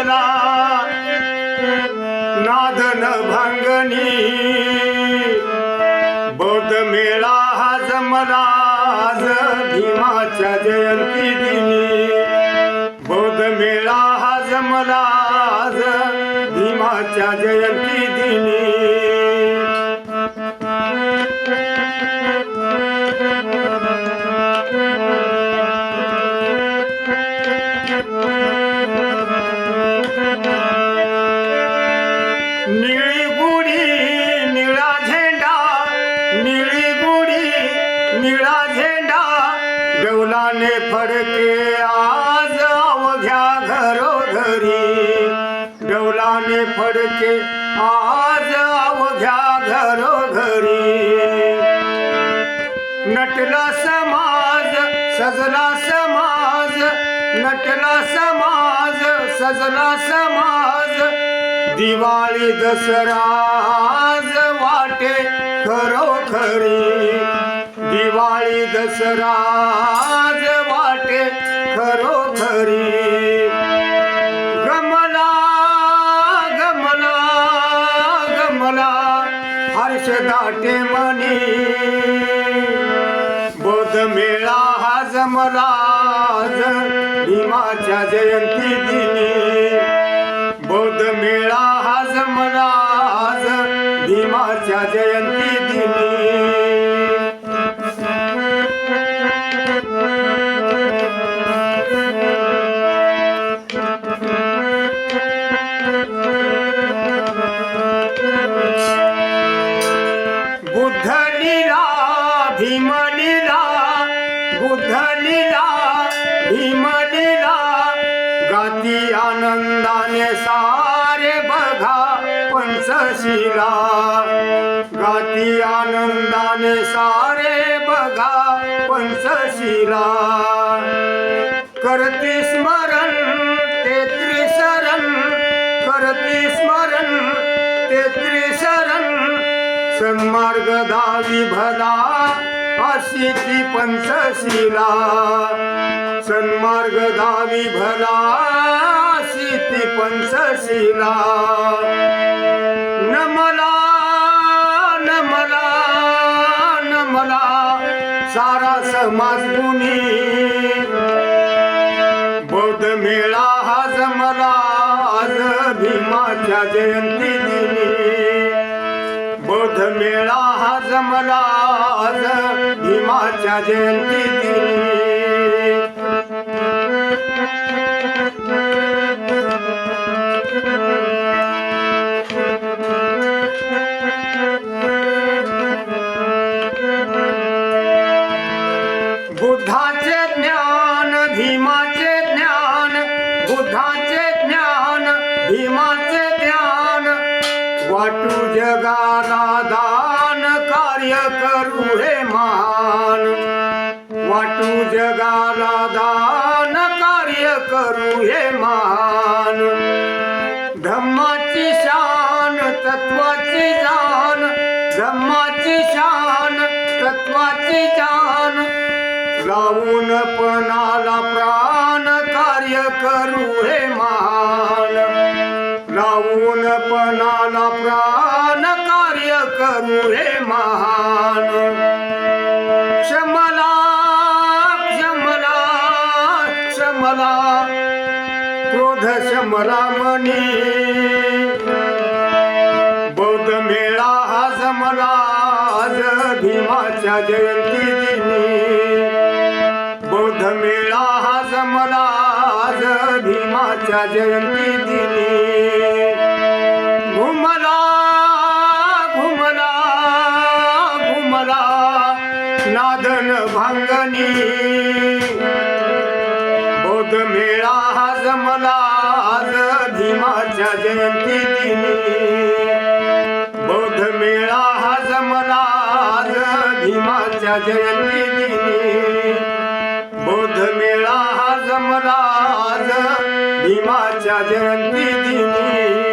भांगला नादन भांगणी बौद्ध मेळा हा जमला आज भीमाच्या जयंती दिनी बौद्ध मेळा हा जमला भीमाच्या जयंती दिनी Thank you. निळी गुढी निळा झेंडा डौलाने फडके. आज अवघ्या घरोघरी. डौलाने फडके आज अवघ्या घरोघरी. नटला समाज सजला समाज नटला समाज सजला समाज. दिवाळी दसरा आज वाटे खरी. दिवाळी दसरा वाटे खरो खरी गमला गमला गमला हर्ष दाटे मनी. बोध मेळा हा जमला भीमाच्या जयंती दिनी. बोध मेळा हा जमला भीमाच्या जयंती भीम बुद्धलीला बुद्ध गाती आनंदाने सारे बघा पंचशिला. गाती आनंदाने सारे बघा पंचशिला. सन्मार्ग दावी भला अशी ती पंचशिला. सन्मार्ग दावी भला अशी ती पंचशिला. नमला नमला नमला. सारा समाज दुनी मेड़ा हज़म हीमाच जयंती दिन। वाटू जगाला दान कार्य करू हे महान वाटू जगाला दान कार्य करू हे महान धम्माची शान तत्वाची जान. धम्माची शान तत्वाची जान. लावून पणाला प्राण कार्य करू हे महान लावून पणाला प्राण कार्य करू रे महान. क्षमला क्षमला क्षमला. क्रोध शमला मनी. बौद्ध मेळा हा जमला आज भीमाच्या जयंती दिनी. बौद्ध मेळा हा जमला आज भीमाच्या जयंती दिनी. घुमला घुमला घुमला नादन भांगनी. बोध मेळा हा जमला आज भीमाच्या जयंती दिनी बोध मेळा हा जमला आज भीमाच्या जयंती दिनी बोध मेळा हा जमला आज भीमाच्या जयंती दिनी